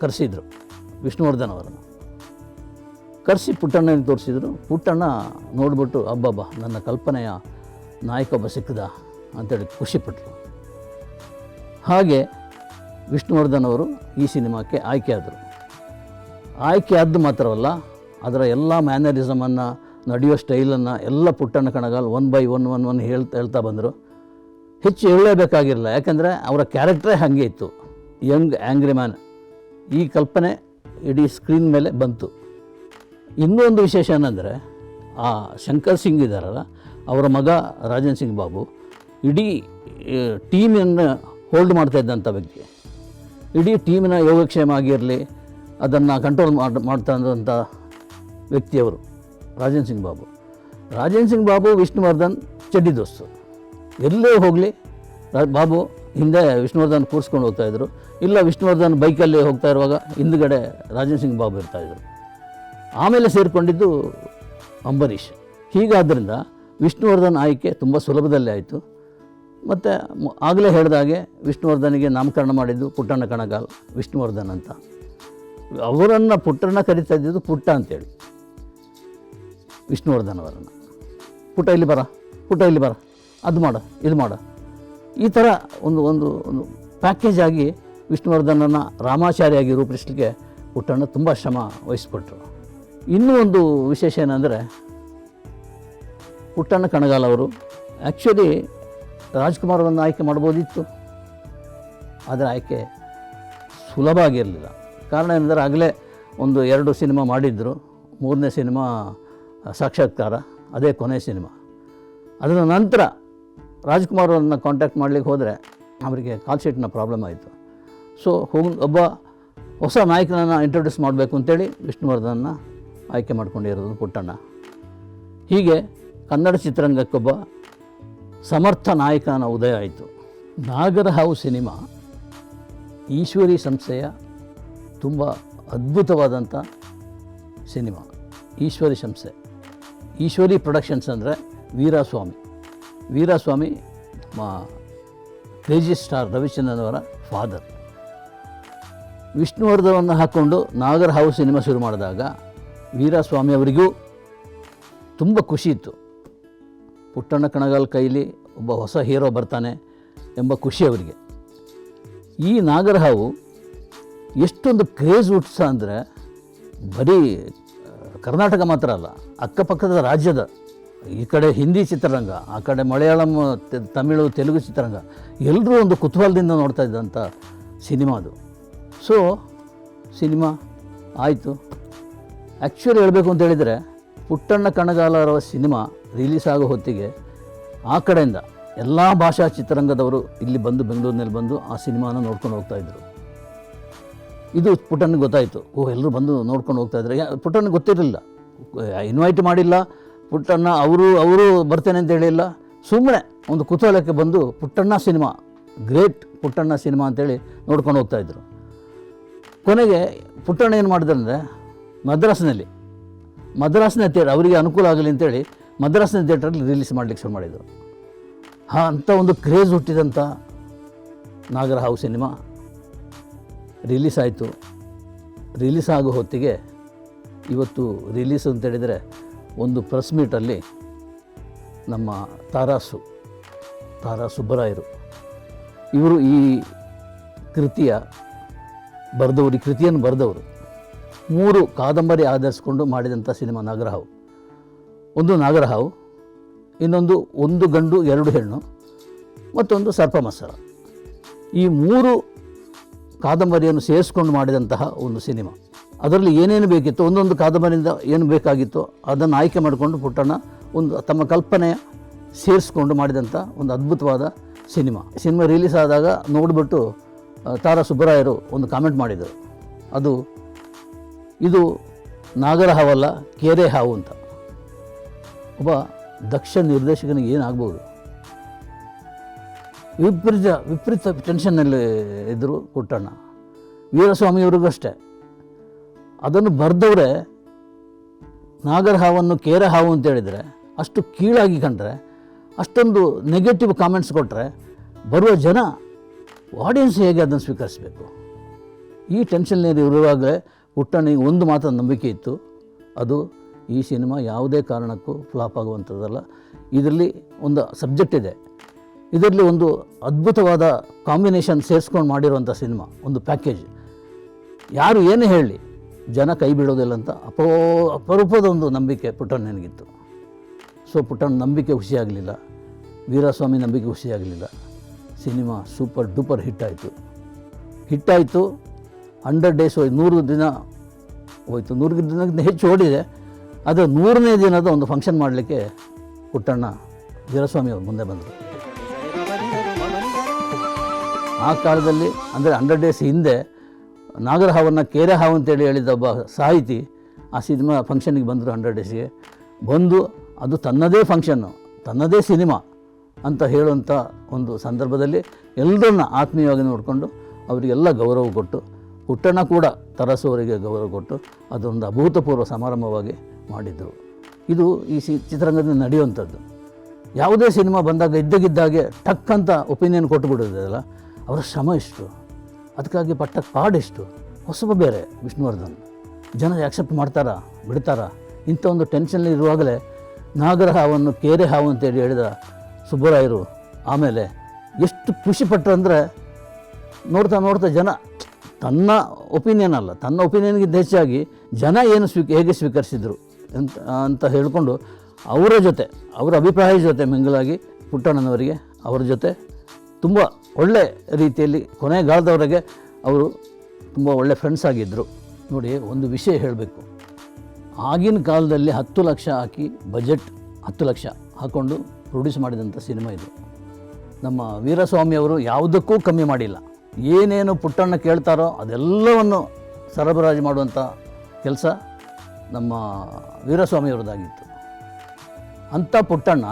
Speaker 1: ಕರೆಸಿದರು, ವಿಷ್ಣುವರ್ಧನ್ ಅವರನ್ನು. ಕರೆಸಿ ಪುಟ್ಟಣ್ಣನಿಗೆ ತೋರಿಸಿದ್ರು. ಪುಟ್ಟಣ್ಣ ನೋಡಿಬಿಟ್ಟು, ಅಬ್ಬಬ್ಬ, ನನ್ನ ಕಲ್ಪನೆಯ ನಾಯಕ ಒಬ್ಬ ಸಿಕ್ಕದ ಅಂತೇಳಿ ಖುಷಿಪಟ್ಟರು ಹಾಗೆ ವಿಷ್ಣುವರ್ಧನ್ ಅವರು ಈ ಸಿನಿಮಾಕ್ಕೆ ಆಯ್ಕೆ ಆದರು. ಆಯ್ಕೆ ಆದ್ದು ಮಾತ್ರವಲ್ಲ, ಅದರ ಎಲ್ಲ ಮ್ಯಾನರಿಸಮನ್ನು ನಡೆಯೋ ಸ್ಟೈಲನ್ನು ಎಲ್ಲ Puttanna Kanagal one by one one one ಹೇಳ್ತಾ ಹೇಳ್ತಾ ಬಂದರು. ಹೆಚ್ಚು ಹೇಳಲೇಬೇಕಾಗಿರಲಿಲ್ಲ. ಯಾಕಂದರೆ ಅವರ ಕ್ಯಾರೆಕ್ಟ್ರೇ ಹಾಗೆ ಇತ್ತು. Young angry man. ಈ ಕಲ್ಪನೆ ಇಡೀ ಸ್ಕ್ರೀನ್ ಮೇಲೆ ಬಂತು. ಇನ್ನೂ ಒಂದು ವಿಶೇಷ ಏನಂದರೆ, ಆ ಶಂಕರ್ ಸಿಂಗ್ ಇದ್ದಾರಲ್ಲ, ಅವರ ಮಗ ರಾಜನ್ ಸಿಂಗ್ ಬಾಬು, ಇಡೀ ಟೀಮನ್ನು ಹೋಲ್ಡ್ ಮಾಡ್ತಾ ಇದ್ದಂಥ ವ್ಯಕ್ತಿ. ಇಡೀ ಟೀಮಿನ ಯೋಗಕ್ಷೇಮ ಆಗಿರಲಿ, ಅದನ್ನು ಕಂಟ್ರೋಲ್ ಮಾಡಿ, ಮಾಡ್ತಾ ಇದ್ದಂಥ ವ್ಯಕ್ತಿಯವರು. ರಾಜನ್ ಸಿಂಗ್ ಬಾಬು. ರಾಜೇಂದ್ರ ಸಿಂಗ್ ಬಾಬು, ವಿಷ್ಣುವರ್ಧನ್, ಚಡ್ಡಿ ದೋಸ್ತು. ಎಲ್ಲೇ ಹೋಗಲಿ ಬಾಬು, ಹಿಂದೆ ವಿಷ್ಣುವರ್ಧನ್ ಕೂರಿಸ್ಕೊಂಡು ಹೋಗ್ತಾಯಿದ್ರು ಇಲ್ಲ, ವಿಷ್ಣುವರ್ಧನ್ ಬೈಕಲ್ಲಿ ಹೋಗ್ತಾ ಇರುವಾಗ ಹಿಂದುಗಡೆ ರಾಜೇಂದ್ರ ಸಿಂಗ್ ಬಾಬು ಇರ್ತಾಯಿದ್ರು ಆಮೇಲೆ ಸೇರಿಕೊಂಡಿದ್ದು ಅಂಬರೀಷ್. ಹೀಗಾದ್ದರಿಂದ ವಿಷ್ಣುವರ್ಧನ್ ಆಯ್ಕೆ ತುಂಬ ಸುಲಭದಲ್ಲೇ ಆಯಿತು. ಮತ್ತು ಆಗಲೇ ಹೇಳಿದಾಗೆ ವಿಷ್ಣುವರ್ಧನಿಗೆ ನಾಮಕರಣ ಮಾಡಿದ್ದು ಪುಟ್ಟಣ್ಣ ಕಣಗಾಲ್, ವಿಷ್ಣುವರ್ಧನ್ ಅಂತ. ಅವರನ್ನು ಪುಟ್ಟಣ್ಣ ಕರಿತಾ ಇದ್ದಿದ್ದು ಪುಟ್ಟ ಅಂತೇಳಿ. ವಿಷ್ಣುವರ್ಧನ್ ಅವರನ್ನು. ಪುಟ ಇಲ್ಲಿ ಬರ, ಪುಟ ಇಲ್ಲಿ ಬರ, ಅದು ಮಾಡ, ಇದು ಮಾಡ. ಈ ಥರ ಒಂದು ಒಂದು ಒಂದು ಪ್ಯಾಕೇಜ್ ಆಗಿ ವಿಷ್ಣುವರ್ಧನನ್ನು ರಾಮಾಚಾರಿಯಾಗಿ ರೂಪಿಸಲಿಕ್ಕೆ ಪುಟ್ಟಣ್ಣ ತುಂಬ ಶ್ರಮ ವಹಿಸ್ಬಿಟ್ರು ಇನ್ನೂ ಒಂದು ವಿಶೇಷ ಏನಂದರೆ, ಪುಟ್ಟಣ್ಣ ಕಣಗಾಲ್ ಅವರು ಆ್ಯಕ್ಚುಲಿ ರಾಜ್ಕುಮಾರವನ್ನು ಆಯ್ಕೆ ಮಾಡ್ಬೋದಿತ್ತು. ಆದರೆ ಆಯ್ಕೆ ಸುಲಭ ಆಗಿರಲಿಲ್ಲ. ಕಾರಣ ಏನಂದರೆ, ಆಗಲೇ ಒಂದು ಎರಡು ಸಿನಿಮಾ ಮಾಡಿದ್ದರು ಮೂರನೇ ಸಿನಿಮಾ ಸಾಕ್ಷಾತ್ಕಾರ, ಅದೇ ಕೊನೆ ಸಿನಿಮಾ. ಅದರ ನಂತರ ರಾಜ್ಕುಮಾರ್ ಅವರನ್ನು ಕಾಂಟ್ಯಾಕ್ಟ್ ಮಾಡಲಿಕ್ಕೆ ಹೋದರೆ ಅವರಿಗೆ ಕಾಲ್ ಶೀಟ್ನ ಪ್ರಾಬ್ಲಮ್ ಆಯಿತು. ಸೊ ಹೋಗಿ, ಒಬ್ಬ ಹೊಸ ನಾಯಕನನ್ನು ಇಂಟ್ರೊಡ್ಯೂಸ್ ಮಾಡಬೇಕು ಅಂತೇಳಿ ವಿಷ್ಣುವರ್ಧನ್ನ ಆಯ್ಕೆ ಮಾಡ್ಕೊಂಡಿರೋದು ಪುಟ್ಟಣ್ಣ. ಹೀಗೆ ಕನ್ನಡ ಚಿತ್ರರಂಗಕ್ಕೊಬ್ಬ ಸಮರ್ಥ ನಾಯಕನ ಉದಯ ಆಯಿತು. ನಾಗರಹಾವು ಸಿನಿಮಾ ಈಶ್ವರಿ ಸಂಸ್ಥೆಯ ತುಂಬ ಅದ್ಭುತವಾದಂಥ ಸಿನಿಮಾ, ಈಶ್ವರಿ ಸಂಸ್ಥೆ. ಈಶ್ವರಿ ಪ್ರೊಡಕ್ಷನ್ಸ್ ಅಂದರೆ ವೀರಸ್ವಾಮಿ. ವೀರಸ್ವಾಮಿ, ಮಾ, ಕ್ರೇಜಿ ಸ್ಟಾರ್ ರವಿಚಂದ್ರನ್ ಫಾದರ್. ವಿಷ್ಣುವರ್ಧನವನ್ನು ಹಾಕ್ಕೊಂಡು ನಾಗರಹಾವು ಸಿನಿಮಾ ಶುರು ಮಾಡಿದಾಗ ವೀರಸ್ವಾಮಿ ಅವರಿಗೂ ತುಂಬ ಖುಷಿ ಇತ್ತು. ಪುಟ್ಟಣ್ಣ ಕಣಗಾಲ್ ಕೈಲಿ ಒಬ್ಬ ಹೊಸ ಹೀರೋ ಬರ್ತಾನೆ ಎಂಬ ಖುಷಿ ಅವರಿಗೆ. ಈ ನಾಗರಹಾವು ಎಷ್ಟೊಂದು ಕ್ರೇಜ್ ಹುಟ್ಟಿಸ ಅಂದರೆ ಬರೀ ಕರ್ನಾಟಕ ಮಾತ್ರ ಅಲ್ಲ ಅಕ್ಕಪಕ್ಕದ ರಾಜ್ಯದ ಈ ಕಡೆ ಹಿಂದಿ ಚಿತ್ರರಂಗ, ಆ ಕಡೆ ಮಲಯಾಳಂ ತಮಿಳು, ತೆಲುಗು ಚಿತ್ರರಂಗ ಎಲ್ಲರೂ ಒಂದು ಕುತೂಹಲದಿಂದ ನೋಡ್ತಾ ಇದ್ದಂಥ ಸಿನಿಮಾ ಅದು. ಸೊ ಸಿನಿಮಾ ಆಯಿತು. ಆ್ಯಕ್ಚುಲಿ ಹೇಳಬೇಕು ಅಂತ ಹೇಳಿದರೆ, ಪುಟ್ಟಣ್ಣ ಕಣಗಾಲರವ ಸಿನಿಮಾ ರಿಲೀಸ್ ಆಗೋ ಹೊತ್ತಿಗೆ ಆ ಕಡೆಯಿಂದ ಎಲ್ಲ ಭಾಷಾ ಚಿತ್ರರಂಗದವರು ಇಲ್ಲಿ ಬಂದು ಬೆಂಗಳೂರಿನಲ್ಲಿ ಬಂದು ಆ ಸಿನಿಮಾನ ನೋಡ್ಕೊಂಡು ಹೋಗ್ತಾಯಿದ್ರು ಇದು ಪುಟ್ಟನಿಗೆ ಗೊತ್ತಾಯಿತು. ಓ ಎಲ್ಲರೂ ಬಂದು ನೋಡ್ಕೊಂಡು ಹೋಗ್ತಾ ಇದ್ದಾರೆ ಯಾ- ಪುಟ್ಟನಿಗೆ ಗೊತ್ತಿರಲಿಲ್ಲ. ಇನ್ವೈಟ್ ಮಾಡಿಲ್ಲ, ಪುಟ್ಟಣ್ಣ ಅವರು ಅವರು ಬರ್ತೇನೆ ಅಂತ ಹೇಳಿಲ್ಲ. ಸುಮ್ಮನೆ ಒಂದು ಕುತೂಹಲಕ್ಕೆ ಬಂದು Puttanna cinema great Puttanna cinema ಅಂತೇಳಿ ನೋಡ್ಕೊಂಡು ಹೋಗ್ತಾಯಿದ್ರು ಕೊನೆಗೆ ಪುಟ್ಟಣ್ಣ ಏನು ಮಾಡಿದ್ರಂದರೆ ಮದ್ರಾಸ್ನಲ್ಲಿ, ಮದ್ರಾಸ್ನ ಥಿಯೇಟರ್ ಅವರಿಗೆ ಅನುಕೂಲ ಆಗಲಿ ಅಂತೇಳಿ ಮದ್ರಾಸ್ನ ಥಿಯೇಟ್ರಲ್ಲಿ ರಿಲೀಸ್ ಮಾಡಲಿಕ್ಕೆ ಶುರು ಮಾಡಿದರು. ಹಾಂ ಅಂಥ ಒಂದು ಕ್ರೇಜ್ ಹುಟ್ಟಿದಂಥ ನಾಗರಹಾವು ಸಿನಿಮಾ ರಿಲೀಸ್ ಆಯಿತು. ರಿಲೀಸ್ ಆಗೋ ಹೊತ್ತಿಗೆ ಇವತ್ತು ರಿಲೀಸ್ ಅಂತ ಹೇಳಿದರೆ ಒಂದು ಪ್ರೆಸ್ ಮೀಟಲ್ಲಿ ನಮ್ಮ ತಾರಾಸು ತಾರಾ ಸುಬ್ಬರಾಯರು. ಇವರು ಈ ಕೃತಿಯ ಬರೆದವರು, ಈ ಕೃತಿಯನ್ನು ಬರೆದವರು ಮೂರು ಕಾದಂಬರಿ ಆಧರಿಸಿಕೊಂಡು ಮಾಡಿದಂಥ ಸಿನಿಮಾ ನಾಗರಹಾವು. ಒಂದು ನಾಗರಹಾವು, ಇನ್ನೊಂದು ಒಂದು ಗಂಡು, ಎರಡು ಹೆಣ್ಣು, ಮತ್ತೊಂದು ಸರ್ಪಮಸರ ಈ ಮೂರು ಕಾದಂಬರಿಯನ್ನು ಸೇರಿಸ್ಕೊಂಡು ಮಾಡಿದಂತಹ ಒಂದು ಸಿನಿಮಾ. ಅದರಲ್ಲಿ ಏನೇನು ಬೇಕಿತ್ತು, ಒಂದೊಂದು ಕಾದಂಬರಿಯಿಂದ ಏನು ಬೇಕಾಗಿತ್ತು, ಅದನ್ನು ಆಯ್ಕೆ ಮಾಡಿಕೊಂಡು ಪುಟ್ಟಣ್ಣ ಒಂದು ತಮ್ಮ ಕಲ್ಪನೆ ಸೇರಿಸ್ಕೊಂಡು ಮಾಡಿದಂಥ ಒಂದು ಅದ್ಭುತವಾದ ಸಿನಿಮಾ. ಸಿನಿಮಾ ರಿಲೀಸ್ ಆದಾಗ ನೋಡಿಬಿಟ್ಟು ತಾರಾ ಸುಬ್ಬರಾಯರು ಒಂದು ಕಾಮೆಂಟ್ ಮಾಡಿದರು. ಅದು, ಇದು ನಾಗರ ಹಾವಲ್ಲ, ಕೇರೆ ಹಾವು ಅಂತ. ಒಬ್ಬ ದಕ್ಷ ನಿರ್ದೇಶಕನಿಗೆ ಏನಾಗ್ಬೋದು? ವಿಪರೀತ ವಿಪರೀತ ಟೆನ್ಷನ್ನಲ್ಲಿ ಇದ್ದರು ಪುಟ್ಟಣ್ಣ. ವೀರಸ್ವಾಮಿಯವ್ರಿಗೂ ಅಷ್ಟೇ. ಅದನ್ನು ಬರೆದವ್ರೆ ನಾಗರ ಹಾವನ್ನು, ಕೇರ ಹಾವು ಅಂತ ಹೇಳಿದರೆ ಅಷ್ಟು ಕೀಳಾಗಿ ಕಂಡ್ರೆ, ಅಷ್ಟೊಂದು ನೆಗೆಟಿವ್ ಕಾಮೆಂಟ್ಸ್ ಕೊಟ್ಟರೆ ಬರುವ ಜನ ಆಡಿಯನ್ಸ್ ಹೇಗೆ ಅದನ್ನು ಸ್ವೀಕರಿಸಬೇಕು? ಈ ಟೆನ್ಷನ್ನಲ್ಲಿ ಇರುವಾಗಲೇ ಪುಟ್ಟಣ್ಣಿಗೆ ಒಂದು ಮಾತ್ರ ನಂಬಿಕೆ ಇತ್ತು. ಅದು ಈ ಸಿನಿಮಾ ಯಾವುದೇ ಕಾರಣಕ್ಕೂ ಫ್ಲಾಪ್ ಆಗುವಂಥದ್ದಲ್ಲ. ಇದರಲ್ಲಿ ಒಂದು ಸಬ್ಜೆಕ್ಟ್ ಇದೆ. ಇದರಲ್ಲಿ ಒಂದು ಅದ್ಭುತವಾದ ಕಾಂಬಿನೇಷನ್ ಸೇರಿಸ್ಕೊಂಡು ಮಾಡಿರುವಂಥ ಸಿನಿಮಾ, ಒಂದು ಪ್ಯಾಕೇಜ್ ಯಾರು ಏನೇ ಹೇಳಲಿ ಜನ ಕೈ ಬಿಡೋದಿಲ್ಲ ಅಂತ ಅಪೋ ಅಪರೂಪದ ಒಂದು ನಂಬಿಕೆ ಪುಟ್ಟಣ್ಣನಿಗಿತ್ತು ಸೊ ಪುಟ್ಟಣ್ಣ ನಂಬಿಕೆ ಖುಷಿಯಾಗಲಿಲ್ಲ ವೀರಸ್ವಾಮಿ ನಂಬಿಕೆ ಖುಷಿಯಾಗಲಿಲ್ಲ ಸಿನಿಮಾ ಸೂಪರ್ ಡೂಪರ್ ಹಿಟ್ ಆಯಿತು. ಹಿಟ್ಟಾಯಿತು ಹಂಡ್ರೆಡ್ ಡೇಸ್ ಹೋಯ್ತು. ನೂರು ದಿನ ಹೋಯಿತು. ನೂರು ದಿನಕ್ಕಿಂತ ಹೆಚ್ಚು ಓಡಿದೆ. ಅದು ನೂರನೇ ದಿನದ ಒಂದು ಫಂಕ್ಷನ್ ಮಾಡಲಿಕ್ಕೆ ಪುಟ್ಟಣ್ಣ ವೀರಸ್ವಾಮಿ ಅವರು ಮುಂದೆ ಬಂದರು. ಆ ಕಾಲದಲ್ಲಿ, ಅಂದರೆ ಹಂಡ್ರೆಡ್ ಡೇಸ್ ಹಿಂದೆ ನಾಗರ ಹಾವನ್ನು ಕೇರೆ ಹಾವು ಅಂತೇಳಿ ಹೇಳಿದ ಒಬ್ಬ ಸಾಹಿತಿ ಆ ಸಿನಿಮಾ ಫಂಕ್ಷನಿಗೆ ಬಂದರು ಹಂಡ್ರೆಡ್ ಡೇಸ್ಗೆ ಬಂದು ಅದು ತನ್ನದೇ ಫಂಕ್ಷನ್ನು ತನ್ನದೇ ಸಿನಿಮಾ ಅಂತ ಹೇಳುವಂಥ ಒಂದು ಸಂದರ್ಭದಲ್ಲಿ ಎಲ್ಲರನ್ನ ಆತ್ಮೀಯವಾಗಿ ನೋಡಿಕೊಂಡು ಅವರಿಗೆಲ್ಲ ಗೌರವ ಕೊಟ್ಟು ಪುಟ್ಟಣ್ಣ ಕೂಡ ತರಸು ಅವರಿಗೆ ಗೌರವ ಕೊಟ್ಟು ಅದೊಂದು ಅಭೂತಪೂರ್ವ ಸಮಾರಂಭವಾಗಿ ಮಾಡಿದರು. ಇದು ಈ ಸಿ ಚಿತ್ರರಂಗದಲ್ಲಿ ನಡೆಯುವಂಥದ್ದು. ಯಾವುದೇ ಸಿನಿಮಾ ಬಂದಾಗ ಇದ್ದಗಿದ್ದಾಗೆ ಟಕ್ ಅಂತ ಒಪಿನಿಯನ್ ಕೊಟ್ಟುಬಿಡೋದಲ್ಲ ಅವರ ಶ್ರಮ ಎಷ್ಟು? ಅದಕ್ಕಾಗಿ ಪಟ್ಟ ಕಾಡೆಷ್ಟು ಹೊಸಬ ಬೇರೆ, ವಿಷ್ಣುವರ್ಧನ್. ಜನ ಆಕ್ಸೆಪ್ಟ್ ಮಾಡ್ತಾರಾ? ಬಿಡ್ತಾರಾ? ಇಂಥ ಒಂದು ಟೆನ್ಷನಲ್ಲಿ ಇರುವಾಗಲೇ ನಾಗರ ಹಾವನ್ನು, ಕೇರೆ ಹಾವು ಅಂತೇಳಿ ಹೇಳಿದ ಸುಬ್ಬರಾಯರು ಆಮೇಲೆ ಎಷ್ಟು ಖುಷಿ ಪಟ್ಟರಂದರೆ ನೋಡ್ತಾ ನೋಡ್ತಾ ಜನ ತನ್ನ ಒಪಿನಿಯನ್ ಅಲ್ಲ, ತನ್ನ ಒಪಿನಿಯನ್ಗಿಂತ ಹೆಚ್ಚಾಗಿ ಜನ ಏನು ಸ್ವೀಕ, ಹೇಗೆ ಸ್ವೀಕರಿಸಿದರು ಅಂತ ಅಂತ ಹೇಳಿಕೊಂಡು ಅವರ ಜೊತೆ, ಅವರ ಅಭಿಪ್ರಾಯದ ಜೊತೆ ಮಿಂಗಲಾಗಿ ಪುಟ್ಟಣ್ಣನವರಿಗೆ ಅವರ ಜೊತೆ ತುಂಬ ಒಳ್ಳೆ ರೀತಿಯಲ್ಲಿ ಕೊನೆಗಾಲದವರೆಗೆ ಅವರು ತುಂಬ ಒಳ್ಳೆ ಫ್ರೆಂಡ್ಸ್ ಆಗಿದ್ದರು ನೋಡಿ, ಒಂದು ವಿಷಯ ಹೇಳಬೇಕು. ಆಗಿನ ಕಾಲದಲ್ಲಿ ಹತ್ತು ಲಕ್ಷ ಹಾಕಿ ಬಜೆಟ್ ಹತ್ತು ಲಕ್ಷ ಹಾಕ್ಕೊಂಡು ಪ್ರೊಡ್ಯೂಸ್ ಮಾಡಿದಂಥ ಸಿನಿಮಾ ಇದು. ನಮ್ಮ ವೀರಸ್ವಾಮಿಯವರು ಯಾವುದಕ್ಕೂ ಕಮ್ಮಿ ಮಾಡಿಲ್ಲ. ಏನೇನು ಪುಟ್ಟಣ್ಣ ಕೇಳ್ತಾರೋ ಅದೆಲ್ಲವನ್ನು ಸರಬರಾಜು ಮಾಡುವಂಥ ಕೆಲಸ ನಮ್ಮ ವೀರಸ್ವಾಮಿಯವ್ರದ್ದಾಗಿತ್ತು ಅಂಥ ಪುಟ್ಟಣ್ಣ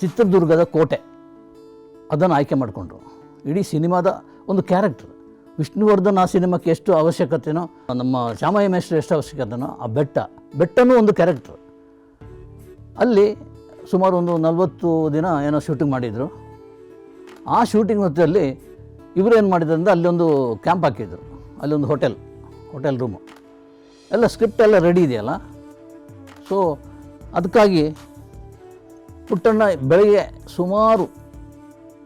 Speaker 1: ಚಿತ್ರದುರ್ಗದ ಕೋಟೆ. ಅದನ್ನು ಆಯ್ಕೆ ಮಾಡಿಕೊಂಡ್ರು. ಇಡೀ ಸಿನಿಮಾದ ಒಂದು ಕ್ಯಾರೆಕ್ಟರ್. ವಿಷ್ಣುವರ್ಧನ್ ಆ ಸಿನಿಮಾಕ್ಕೆ ಎಷ್ಟು ಅವಶ್ಯಕತೆನೋ, ನಮ್ಮ ಶ್ಯಾಮಯ್ಯ ಮೇಷ್ಟ್ರು ಎಷ್ಟು ಅವಶ್ಯಕತೆನೋ, ಆ ಬೆಟ್ಟ, ಬೆಟ್ಟನೂ ಒಂದು ಕ್ಯಾರೆಕ್ಟರ್. ಅಲ್ಲಿ ಸುಮಾರು ಒಂದು ನಲವತ್ತು ದಿನ ಏನೋ ಶೂಟಿಂಗ್ ಮಾಡಿದರು. ಆ ಶೂಟಿಂಗ್ ಹೊತ್ತಲ್ಲಿ ಇವರು ಏನು ಮಾಡಿದ್ರು ಅಂದರೆ ಅಲ್ಲೊಂದು ಕ್ಯಾಂಪ್ ಹಾಕಿದ್ರು. ಅಲ್ಲೊಂದು ಹೋಟೆಲ್ ಹೋಟೆಲ್ ರೂಮು. ಎಲ್ಲ ಸ್ಕ್ರಿಪ್ಟ್ ಎಲ್ಲ ರೆಡಿ ಇದೆಯಲ್ಲ? ಸೊ, ಅದಕ್ಕಾಗಿ ಪುಟ್ಟಣ್ಣ ಬೆಳಗ್ಗೆ ಸುಮಾರು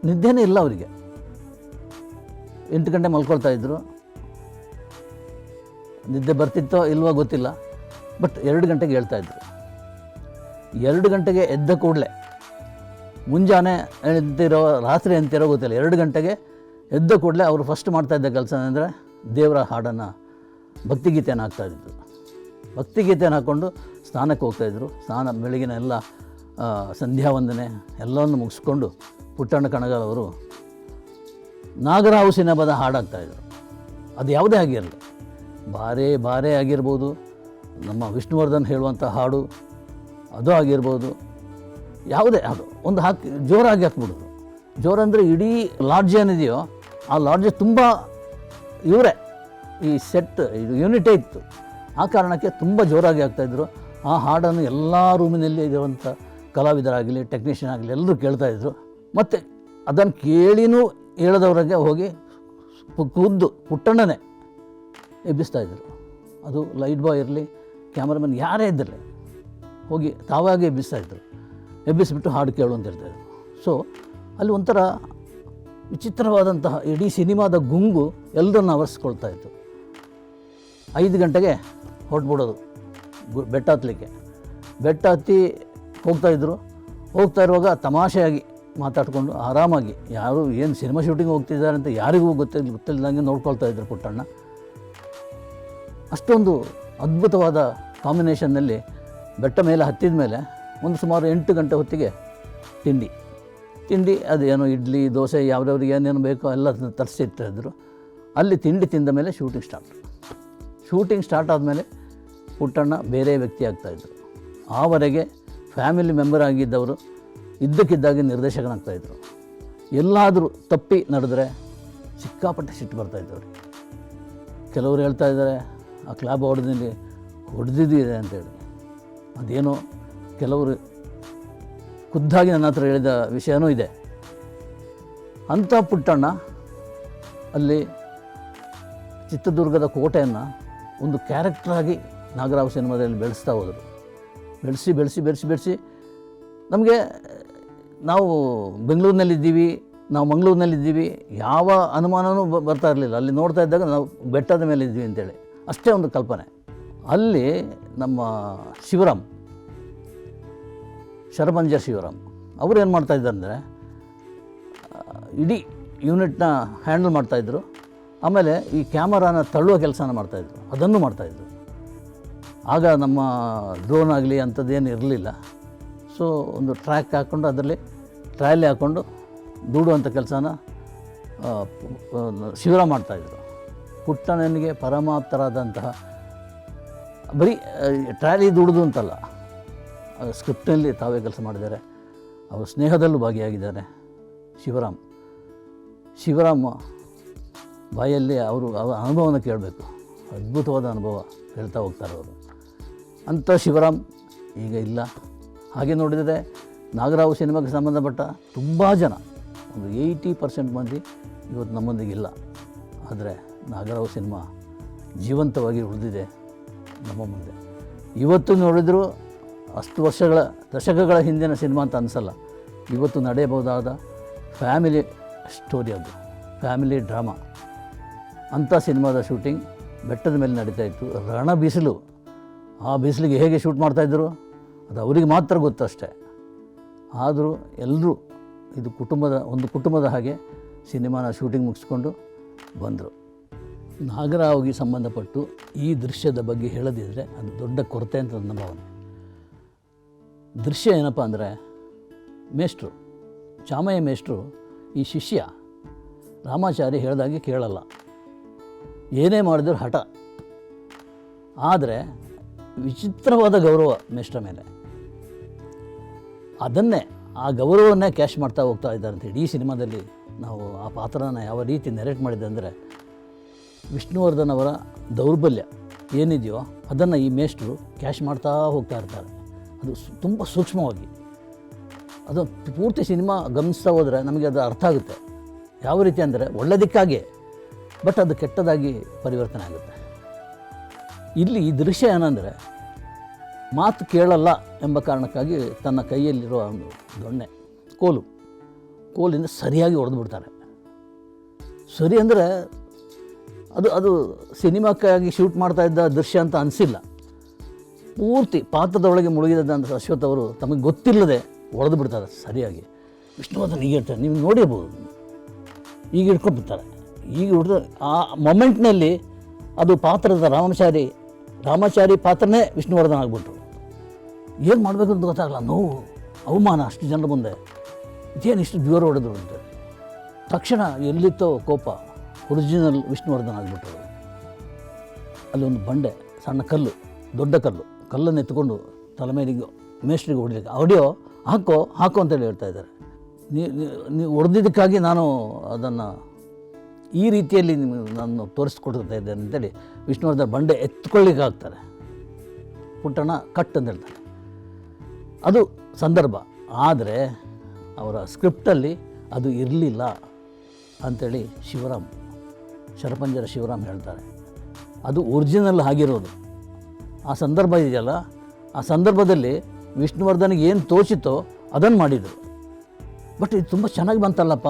Speaker 1: ನಿದ್ದೆನೇ ಇಲ್ಲ ಅವರಿಗೆ. ಎಂಟು ಗಂಟೆ ಮಲ್ಕೊಳ್ತಾ ಇದ್ದರು ನಿದ್ದೆ ಬರ್ತಿತ್ತೋ ಇಲ್ವೋ ಗೊತ್ತಿಲ್ಲ. ಬಟ್ ಎರಡು ಗಂಟೆಗೆ ಹೇಳ್ತಾ ಇದ್ರು. ಎರಡು ಗಂಟೆಗೆ ಎದ್ದ ಕೂಡಲೇ, ಮುಂಜಾನೆ ಎಂತಿರೋ ರಾತ್ರಿ ಎಂತಿರೋ ಗೊತ್ತಿಲ್ಲ. ಎರಡು ಗಂಟೆಗೆ ಎದ್ದ ಕೂಡಲೇ ಅವರು ಫಸ್ಟ್ ಮಾಡ್ತಾ ಇದ್ದ ಕೆಲಸ ಅಂದರೆ ದೇವರ ಹಾಡನ್ನು ಭಕ್ತಿಗೀತೆಯನ್ನು ಹಾಕ್ತಾಯಿದ್ರು ಭಕ್ತಿಗೀತೆಯನ್ನು ಹಾಕ್ಕೊಂಡು ಸ್ನಾನಕ್ಕೆ ಹೋಗ್ತಾಯಿದ್ರು ಸ್ನಾನ, ಬೆಳಗಿನ ಎಲ್ಲ ಸಂಧ್ಯಾ ವಂದನೆ ಎಲ್ಲವನ್ನು ಮುಗಿಸ್ಕೊಂಡು ಪುಟ್ಟಣ್ಣ ಕಣಗಾಲ್ ಅವರು ನಾಗರಾವು ಸಿನಿಮಾದ ಹಾಡಾಗ್ತಾಯಿದ್ರು ಅದು ಯಾವುದೇ ಆಗಿರಲಿ ಬಾರೇ ಬಾರೇ ಆಗಿರ್ಬೋದು, ನಮ್ಮ ವಿಷ್ಣುವರ್ಧನ್ ಹೇಳುವಂಥ ಹಾಡು ಅದು ಆಗಿರ್ಬೋದು, ಯಾವುದೇ ಹಾಡು, ಒಂದು ಹಾಕಿ ಜೋರಾಗಿ ಹಾಕ್ಬಿಡೋದು. ಜೋರಂದರೆ ಇಡೀ ಲಾಡ್ಜ್ ಏನಿದೆಯೋ, ಆ ಲಾಡ್ಜ್ ತುಂಬ ಇವರೇ. ಈ ಸೆಟ್ ಇದು ಯೂನಿಟೇ ಇತ್ತು. ಆ ಕಾರಣಕ್ಕೆ ತುಂಬ ಜೋರಾಗಿ ಆಗ್ತಾಯಿದ್ರು ಆ ಹಾಡನ್ನು ಎಲ್ಲ ರೂಮಿನಲ್ಲಿ ಇರುವಂಥ ಕಲಾವಿದರಾಗಲಿ, ಟೆಕ್ನಿಷಿಯನ್ ಆಗಲಿ, ಎಲ್ಲರೂ ಕೇಳ್ತಾಯಿದ್ರು ಮತ್ತು ಅದನ್ನು ಕೇಳಿನೂ ಹೇಳದವ್ರಿಗೆ ಹೋಗಿ ಕುದ್ದು ಪುಟ್ಟಣ್ಣನೆ ಎಬ್ಬಿಸ್ತಾ ಎಬ್ಬಿಸ್ತಾಯಿದ್ರು ಅದು ಲೈಟ್ ಬಾಯ್ ಇರಲಿ, ಕ್ಯಾಮ್ರಾಮನ್ ಯಾರೇ ಇದ್ದಿರಲಿ ಹೋಗಿ ತಾವಾಗೇ ಎಬ್ಬಿಸ್ತಾಯಿದ್ರು ಎಬ್ಬಿಸ್ಬಿಟ್ಟು ಹಾಡು ಕೇಳು ಅಂತ ಹೇಳ್ತಾಯಿದ್ರು ಸೊ ಅಲ್ಲಿ ಒಂಥರ ವಿಚಿತ್ರವಾದಂತಹ ಇಡೀ ಸಿನಿಮಾದ ಗುಂಗು ಎಲ್ಲರನ್ನು ಆವರಿಸ್ಕೊಳ್ತಾ ಇತ್ತು. ಐದು ಗಂಟೆಗೆ ಹೊರಟ್ಬಿಡೋದು ಬೆಟ್ಟ ಹತ್ತಲಿಕ್ಕೆ ಬೆಟ್ಟ ಹತ್ತಿ ಹೋಗ್ತಾಯಿದ್ರು ಹೋಗ್ತಾ ಇರುವಾಗ ತಮಾಷೆಯಾಗಿ ಮಾತಾಡಿಕೊಂಡು ಆರಾಮಾಗಿ ಯಾರು ಏನು ಸಿನಿಮಾ ಶೂಟಿಂಗ್ ಹೋಗ್ತಿದ್ದಾರೆ ಅಂತ ಯಾರಿಗೂ ಗೊತ್ತಿಲ್ಲ ಗೊತ್ತಿಲ್ಲದಂಗೆ ನೋಡ್ಕೊಳ್ತಾ ಇದ್ದರು ಪುಟ್ಟಣ್ಣ. ಅಷ್ಟೊಂದು ಅದ್ಭುತವಾದ ಕಾಂಬಿನೇಷನ್ನಲ್ಲಿ ಬೆಟ್ಟ ಮೇಲೆ ಹತ್ತಿದ ಮೇಲೆ ಒಂದು ಸುಮಾರು ಎಂಟು ಗಂಟೆ ಹೊತ್ತಿಗೆ ತಿಂಡಿ. ತಿಂಡಿ, ಅದೇನೋ ಇಡ್ಲಿ, ದೋಸೆ ಯಾವ್ಯಾವ್ರಿಗೆ ಏನೇನು ಬೇಕೋ ಎಲ್ಲ ತರಿಸಿರ್ತಾಯಿದ್ರು ಅಲ್ಲಿ ತಿಂಡಿ ತಿಂದ ಮೇಲೆ ಶೂಟಿಂಗ್ ಸ್ಟಾರ್ಟ್ ಶೂಟಿಂಗ್ ಸ್ಟಾರ್ಟ್ ಆದಮೇಲೆ ಪುಟ್ಟಣ್ಣ ಬೇರೆ ವ್ಯಕ್ತಿ ಆಗ್ತಾಯಿದ್ರು ಆವರೆಗೆ ಫ್ಯಾಮಿಲಿ ಮೆಂಬರ್ ಆಗಿದ್ದವರು ಇದ್ದಕ್ಕಿದ್ದಾಗೆ ನಿರ್ದೇಶಕನಾಗ್ತಾಯಿದ್ರು ಎಲ್ಲಾದರೂ ತಪ್ಪಿ ನಡೆದ್ರೆ ಸಿಕ್ಕಾಪಟ್ಟೆ ಸಿಟ್ಟು ಬರ್ತಾಯಿದ್ದವ್ರು ಕೆಲವರು ಹೇಳ್ತಾ ಇದ್ದಾರೆ, ಆ ಕ್ಲಾಬ್ ಹೊಡೆದಲ್ಲಿ ಹೊಡೆದಿದ್ದಿದೆ ಅಂತೇಳಿ. ಅದೇನೋ ಕೆಲವರು ಖುದ್ದಾಗಿ ನನ್ನ ಹತ್ರ ಹೇಳಿದ ವಿಷಯನೂ ಇದೆ. ಅಂಥ ಪುಟ್ಟಣ್ಣ ಅಲ್ಲಿ ಚಿತ್ರದುರ್ಗದ ಕೋಟೆಯನ್ನು ಒಂದು ಕ್ಯಾರೆಕ್ಟ್ರಾಗಿ ನಾಗರಾವ್ ಸಿನಿಮಾದಲ್ಲಿ ಬೆಳೆಸ್ತಾ ಹೋದರು. ಬೆಳೆಸಿ ಬೆಳೆಸಿ ಬೆಳೆಸಿ ಬೆಳೆಸಿ ನಮಗೆ ನಾವು ಬೆಂಗಳೂರಿನಲ್ಲಿದ್ದೀವಿ, ನಾವು ಮಂಗಳೂರಿನಲ್ಲಿದ್ದೀವಿ, ಯಾವ ಅನುಮಾನವೂ ಬರ್ತಾ ಇರಲಿಲ್ಲ. ಅಲ್ಲಿ ನೋಡ್ತಾ ಇದ್ದಾಗ ನಾವು ಬೆಟ್ಟದ ಮೇಲೆ ಇದ್ವಿ ಅಂತೇಳಿ. ಅಷ್ಟೇ ಒಂದು ಕಲ್ಪನೆ. ಅಲ್ಲಿ ನಮ್ಮ ಶಿವರಾಮ್ ಶರಭಂಜ ಶಿವರಾಮ್, ಅವರು ಏನು ಮಾಡ್ತಾ ಇದ್ದಾರೆ ಅಂದರೆ ಇಡೀ ಯೂನಿಟ್ನ ಹ್ಯಾಂಡಲ್ ಮಾಡ್ತಾಯಿದ್ರು ಆಮೇಲೆ ಈ ಕ್ಯಾಮರಾನ ತಳ್ಳುವ ಕೆಲಸನ ಮಾಡ್ತಾಯಿದ್ರು ಅದನ್ನು ಮಾಡ್ತಾಯಿದ್ರು ಆಗ ನಮ್ಮ ಡ್ರೋನ್ ಆಗಲಿ ಅಂಥದ್ದೇನು ಇರಲಿಲ್ಲ. ಸೊ, ಒಂದು ಟ್ರ್ಯಾಕ್ ಹಾಕ್ಕೊಂಡು ಅದರಲ್ಲಿ ಟ್ರಯಲ್ ಹಾಕ್ಕೊಂಡು ದೂಡುವಂಥ ಕೆಲಸನ ಶಿಬಿರ ಮಾಡ್ತಾಯಿದ್ರು ಪುಟ್ಟಣ್ಣನಿಗೆ ಪರಮಾಪ್ತರಾದಂತಹ, ಬರೀ ಟ್ರ್ಯಾಲಿ ದುಡಿದು ಅಂತಲ್ಲ ಸ್ಕ್ರಿಪ್ಟ್ನಲ್ಲಿ ತಾವೇ ಕೆಲಸ ಮಾಡಿದ್ದಾರೆ. ಅವರು ಸ್ನೇಹದಲ್ಲೂ ಭಾಗಿಯಾಗಿದ್ದಾರೆ. ಶಿವರಾಮ್, ಶಿವರಾಮ ಬಾಯಲ್ಲಿ ಅವರು, ಅವರ ಅನುಭವನ ಕೇಳಬೇಕು. ಅದ್ಭುತವಾದ ಅನುಭವ ಹೇಳ್ತಾ ಹೋಗ್ತಾರೆ ಅವರು. ಅಂಥ ಶಿವರಾಮ್ ಈಗ ಇಲ್ಲ. ಹಾಗೆ ನೋಡಿದರೆ ನಾಗರಾವ್ ಸಿನಿಮಾಗೆ ಸಂಬಂಧಪಟ್ಟ ತುಂಬ ಜನ, ಒಂದು ಏಯ್ಟಿ ಪರ್ಸೆಂಟ್ ಮಂದಿ ಇವತ್ತು ನಮ್ಮೊಂದಿಗಿಲ್ಲ. ಆದರೆ ನಾಗರಾವ್ ಸಿನಿಮಾ ಜೀವಂತವಾಗಿ ಉಳಿದಿದೆ ನಮ್ಮ ಮುಂದೆ. ಇವತ್ತು ನೋಡಿದರೂ ಅಷ್ಟು ವರ್ಷಗಳ, ದಶಕಗಳ ಹಿಂದಿನ ಸಿನಿಮಾ ಅಂತ ಅನಿಸಲ್ಲ. ಇವತ್ತು ನಡೆಯಬಹುದಾದ ಫ್ಯಾಮಿಲಿ ಸ್ಟೋರಿ ಅದು, ಫ್ಯಾಮಿಲಿ ಡ್ರಾಮಾ. ಅಂಥ ಸಿನಿಮಾದ ಶೂಟಿಂಗ್ ಬೆಟ್ಟದ ಮೇಲೆ ನಡೀತಾ ಇತ್ತು. ರಣ ಬಿಸಿಲು ಆ ಬಿಸಿಲಿಗೆ ಹೇಗೆ ಶೂಟ್ ಮಾಡ್ತಾಯಿದ್ರು ಅದು ಅವರಿಗೆ ಮಾತ್ರ ಗೊತ್ತಷ್ಟೇ. ಆದರೂ ಎಲ್ಲರೂ ಇದು ಕುಟುಂಬದ, ಒಂದು ಕುಟುಂಬದ ಹಾಗೆ ಸಿನಿಮಾನ ಶೂಟಿಂಗ್ ಮುಗಿಸ್ಕೊಂಡು ಬಂದರು. ನಾಗರಾವ್ಗೆ ಸಂಬಂಧಪಟ್ಟು ಈ ದೃಶ್ಯದ ಬಗ್ಗೆ ಹೇಳದಿದ್ದರೆ ಅದು ದೊಡ್ಡ ಕೊರತೆ ಅಂತ ನನ್ನ ಭಾವನೆ. ದೃಶ್ಯ ಏನಪ್ಪ ಅಂದರೆ, ಮೇಷ್ಟ್ರು, ಚಾಮಯ್ಯ ಮೇಷ್ಟ್ರು, ಈ ಶಿಷ್ಯ ರಾಮಾಚಾರಿ ಹೇಳ್ದಾಗೆ ಕೇಳಲ್ಲ. ಏನೇ ಮಾಡಿದ್ರು ಹಠ. ಆದರೆ ವಿಚಿತ್ರವಾದ ಗೌರವ ಮೇಷ್ಟ್ರ ಮೇಲೆ. ಅದನ್ನೇ ಆ ಗೌರವನ್ನೇ ಕ್ಯಾಶ್ ಮಾಡ್ತಾ ಹೋಗ್ತಾ ಇದ್ದಾರೆ ಅಂತ ಇಡೀ ಸಿನಿಮಾದಲ್ಲಿ ನಾವು ಆ ಪಾತ್ರನ ಯಾವ ರೀತಿ ನೆರೆಟ್ ಮಾಡಿದೆ ಅಂದರೆ ವಿಷ್ಣುವರ್ಧನ್ ಅವರ ದೌರ್ಬಲ್ಯ ಏನಿದೆಯೋ ಅದನ್ನು ಈ ಮೇಷ್ಟ್ರು ಕ್ಯಾಶ್ ಮಾಡ್ತಾ ಹೋಗ್ತಾ ಇರ್ತಾರೆ. ಅದು ತುಂಬ ಸೂಕ್ಷ್ಮವಾಗಿ. ಅದು ಪೂರ್ತಿ ಸಿನಿಮಾ ಗಮನಿಸ್ತಾ ಹೋದರೆ ನಮಗೆ ಅದು ಅರ್ಥ ಆಗುತ್ತೆ. ಯಾವ ರೀತಿ ಅಂದರೆ ಒಳ್ಳೆದಕ್ಕಾಗಿ ಬಟ್ ಅದು ಕೆಟ್ಟದಾಗಿ ಪರಿವರ್ತನೆ ಆಗುತ್ತೆ. ಇಲ್ಲಿ ಈ ದೃಶ್ಯ ಏನಂದರೆ ಮಾತು ಕೇಳಲ್ಲ ಎಂಬ ಕಾರಣಕ್ಕಾಗಿ ತನ್ನ ಕೈಯಲ್ಲಿರುವ ಒಂದು ದೊಣ್ಣೆ, ಕೋಲು, ಕೋಲಿಂದ ಸರಿಯಾಗಿ ಹೊಡೆದು ಬಿಡ್ತಾರೆ ಸರಿ ಅಂದರೆ ಅದು ಅದು ಸಿನಿಮಾಕ್ಕಾಗಿ ಶೂಟ್ ಮಾಡ್ತಾ ಇದ್ದ ದೃಶ್ಯ ಅಂತ ಅನಿಸಿಲ್ಲ. ಪೂರ್ತಿ ಪಾತ್ರದೊಳಗೆ ಮುಳುಗಿದಂಥ ಅಶ್ವಥ್ ಅವರು ತಮಗೆ ಗೊತ್ತಿಲ್ಲದೆ ಹೊಡೆದು ಬಿಡ್ತಾರೆ ಸರಿಯಾಗಿ. ವಿಷ್ಣುವರ್ಧನ್ ಈಗ ನೀವು ನೋಡಿರ್ಬೋದು. ಈಗ ಇಟ್ಕೊಂಡ್ಬಿಡ್ತಾರೆ ಈಗ ಹಿಡ್ದು ಆ ಮೊಮೆಂಟ್ನಲ್ಲಿ ಅದು ಪಾತ್ರದ ರಾಮಚಾರಿ ರಾಮಾಚಾರಿ ಪಾತ್ರನೇ ವಿಷ್ಣುವರ್ಧನ್ ಆಗ್ಬಿಟ್ರು. ಏನು ಮಾಡಬೇಕು ಅಂತ ಗೊತ್ತಾಗಲ್ಲ. ನೋವು, ಅವಮಾನ, ಅಷ್ಟು ಜನರ ಮುಂದೆ. ಇದೇನು ಇಷ್ಟು ಜೋರು ಹೊಡೆದ್ರು ಅಂತ. ತಕ್ಷಣ ಎಲ್ಲಿತ್ತೋ ಕೋಪ ಒರಿಜಿನಲ್ ವಿಷ್ಣುವರ್ಧನ್ ಆಗಿಬಿಟ್ರು. ಅಲ್ಲೊಂದು ಬಂಡೆ, ಸಣ್ಣ ಕಲ್ಲು, ದೊಡ್ಡ ಕಲ್ಲು. ಕಲ್ಲನ್ನು ಎತ್ಕೊಂಡು ತಲೆ ಮೇಲಿಗೆ ಮೇಸ್ಟ್ರಿಗೆ ಹೊಡಿಲಿಕ್ಕೆ. ಆಡಿಯೋ ಹಾಕೋ ಹಾಕೋ ಅಂತೇಳಿ ಹೇಳ್ತಾ ಇದ್ದಾರೆ. ನೀವು ಹೊಡೆದಿದ್ದಕ್ಕಾಗಿ ನಾನು ಅದನ್ನು ಈ ರೀತಿಯಲ್ಲಿ ನಿಮಗೆ ನಾನು ತೋರಿಸ್ಕೊಡ್ತಾ ಇದ್ದೇನೆ ಅಂತೇಳಿ ವಿಷ್ಣುವರ್ಧನ್ ಬಂಡೆ ಎತ್ಕೊಳ್ಳಿಕ್ಕೆ ಆಗ್ತಾರೆ. ಪುಟ್ಟಣ ಕಟ್ ಅಂತ ಹೇಳ್ತಾರೆ. ಅದು ಸಂದರ್ಭ. ಆದರೆ ಅವರ ಸ್ಕ್ರಿಪ್ಟಲ್ಲಿ ಅದು ಇರಲಿಲ್ಲ ಅಂಥೇಳಿ ಶಿವರಾಮ್, ಶರಪಂಜರ ಶಿವರಾಮ್ ಹೇಳ್ತಾರೆ. ಅದು ಒರಿಜಿನಲ್ ಆಗಿರೋದು. ಆ ಸಂದರ್ಭ ಇದೆಯಲ್ಲ? ಆ ಸಂದರ್ಭದಲ್ಲಿ ವಿಷ್ಣುವರ್ಧನ್ಗೆ ಏನು ತೋಚಿತೋ ಅದನ್ನು ಮಾಡಿದರು. ಬಟ್ ಇದು ತುಂಬ ಚೆನ್ನಾಗಿ ಬಂತಲ್ಲಪ್ಪ.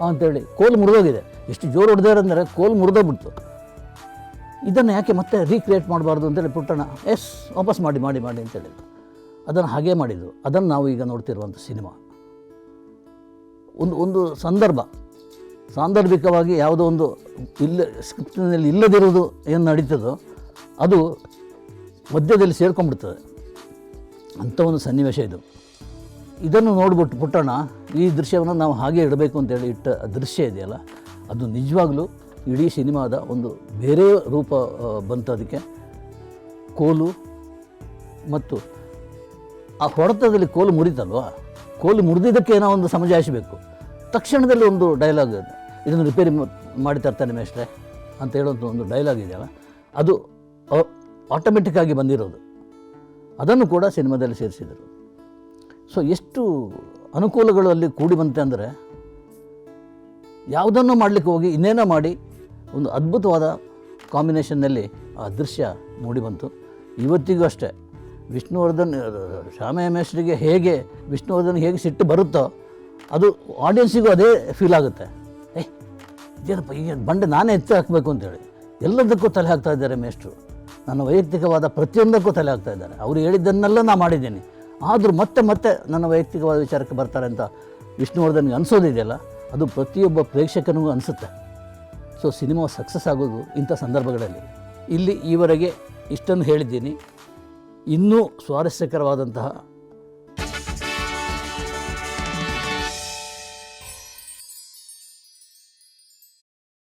Speaker 1: ಅಂತೇಳಿ ಕೋಲು ಮುರಿದೋಗಿದೆ. ಎಷ್ಟು ಜೋರು ಹೊಡೆದಾರೆ ಅಂದರೆ ಕೋಲು ಮುರಿದೋಗ್ಬಿಡ್ತು ಇದನ್ನು ಯಾಕೆ ಮತ್ತೆ ರೀಕ್ರಿಯೇಟ್ ಮಾಡಬಾರ್ದು ಅಂತೇಳಿ ಪುಟ್ಟಣ ಎಸ್, ವಾಪಸ್ ಮಾಡಿ ಮಾಡಿ ಮಾಡಿ ಅಂತೇಳಿ. ಅದನ್ನು ಹಾಗೆ ಮಾಡಿದರು. ಅದನ್ನು ನಾವು ಈಗ ನೋಡ್ತಿರುವಂಥ ಸಿನಿಮಾ. ಒಂದು ಒಂದು ಸಂದರ್ಭ. ಸಾಂದರ್ಭಿಕವಾಗಿ ಯಾವುದೋ ಒಂದು ಇಲ್ಲ, ಸ್ಕ್ರಿಪ್ಟಿನಲ್ಲಿ ಇಲ್ಲದಿರುವುದು ಏನು ನಡೀತದೋ, ಅದು ಮಧ್ಯದಲ್ಲಿ ಸೇರ್ಕೊಂಡ್ಬಿಡ್ತದೆ. ಅಂಥ ಒಂದು ಸನ್ನಿವೇಶ ಇದು. ಇದನ್ನು ನೋಡ್ಬಿಟ್ಟು ಪುಟ್ಟಣ್ಣ ಈ ದೃಶ್ಯವನ್ನು ನಾವು ಹಾಗೆ ಇಡಬೇಕು ಅಂತೇಳಿ ಇಟ್ಟ ದೃಶ್ಯ ಇದೆಯಲ್ಲ, ಅದು ನಿಜವಾಗ್ಲೂ ಇಡೀ ಸಿನಿಮಾದ ಒಂದು ಬೇರೆ ರೂಪ ಬಂತದಕ್ಕೆ ಕೋಲು ಮತ್ತು ಆ ಹೊಡೆತದಲ್ಲಿ ಕೋಲು ಮುರಿತಲ್ವಾ? ಕೋಲು ಮುರಿದಿದ್ದಕ್ಕೆ ಏನೋ ಒಂದು ಸಮಜಾಯಿಸಬೇಕು. ತಕ್ಷಣದಲ್ಲಿ ಒಂದು ಡೈಲಾಗ್ ಇದೆ. ಇದನ್ನು ರಿಪೇರಿ ಮಾಡಿ ತರ್ತಾನೆ ಮೇಷ್ಟ್ರೆ ಅಂತ ಹೇಳೋಂಥ ಒಂದು ಡೈಲಾಗ್ ಇದೆಯಲ್ಲ, ಅದು ಆಟೋಮೆಟಿಕ್ಕಾಗಿ ಬಂದಿರೋದು. ಅದನ್ನು ಕೂಡ ಸಿನಿಮಾದಲ್ಲಿ ಸೇರಿಸಿದರು. ಸೊ ಎಷ್ಟು ಅನುಕೂಲಗಳು ಅಲ್ಲಿ ಕೂಡಿ ಬಂತೆ ಅಂದರೆ ಯಾವುದನ್ನು ಮಾಡಲಿಕ್ಕೆ ಹೋಗಿ ಇನ್ನೇನೋ ಮಾಡಿ ಒಂದು ಅದ್ಭುತವಾದ ಕಾಂಬಿನೇಷನ್ನಲ್ಲಿ ಆ ದೃಶ್ಯ ಮೂಡಿ ಬಂತು. ಇವತ್ತಿಗೂ ಅಷ್ಟೇ. ವಿಷ್ಣುವರ್ಧನ್ ಶ್ಯಾಮಯ್ಯ ಮೇಸ್ಟ್ರಿಗೆ ಹೇಗೆ ವಿಷ್ಣುವರ್ಧನ್ ಹೇಗೆ ಸಿಟ್ಟು ಬರುತ್ತೋ ಅದು ಆಡಿಯನ್ಸಿಗೂ ಅದೇ ಫೀಲ್ ಆಗುತ್ತೆ. ಏಯ್, ಇದೇನಪ್ಪ, ಈಗ ಬಂಡೆ ನಾನೇ ಎತ್ತಿ ಹಾಕಬೇಕು ಅಂತೇಳಿ. ಎಲ್ಲದಕ್ಕೂ ತಲೆ ಹಾಕ್ತಾ ಇದ್ದಾರೆ ಮೇಷ್ಟ್ರು. ನನ್ನ ವೈಯಕ್ತಿಕವಾದ ಪ್ರತಿಯೊಂದಕ್ಕೂ ತಲೆ ಹಾಕ್ತಾ ಇದ್ದಾರೆ. ಅವರು ಹೇಳಿದ್ದನ್ನೆಲ್ಲ ನಾನು ಮಾಡಿದ್ದೀನಿ. ಆದರೂ ಮತ್ತೆ ಮತ್ತೆ ನನ್ನ ವೈಯಕ್ತಿಕವಾದ ವಿಚಾರಕ್ಕೆ ಬರ್ತಾರೆ ಅಂತ ವಿಷ್ಣುವರ್ಧನ್ಗೆ ಅನಿಸೋದಿದೆಯಲ್ಲ ಅದು ಪ್ರತಿಯೊಬ್ಬ ಪ್ರೇಕ್ಷಕನಿಗೂ ಅನಿಸುತ್ತೆ. ಸೊ ಸಿನಿಮಾ ಸಕ್ಸಸ್ ಆಗೋದು ಇಂಥ ಸಂದರ್ಭಗಳಲ್ಲಿ. ಇಲ್ಲಿ ಈವರೆಗೆ ಇಷ್ಟನ್ನು ಹೇಳಿದ್ದೀನಿ. ಇನ್ನೂ ಸ್ವಾರಸ್ಯಕರವಾದಂತಹ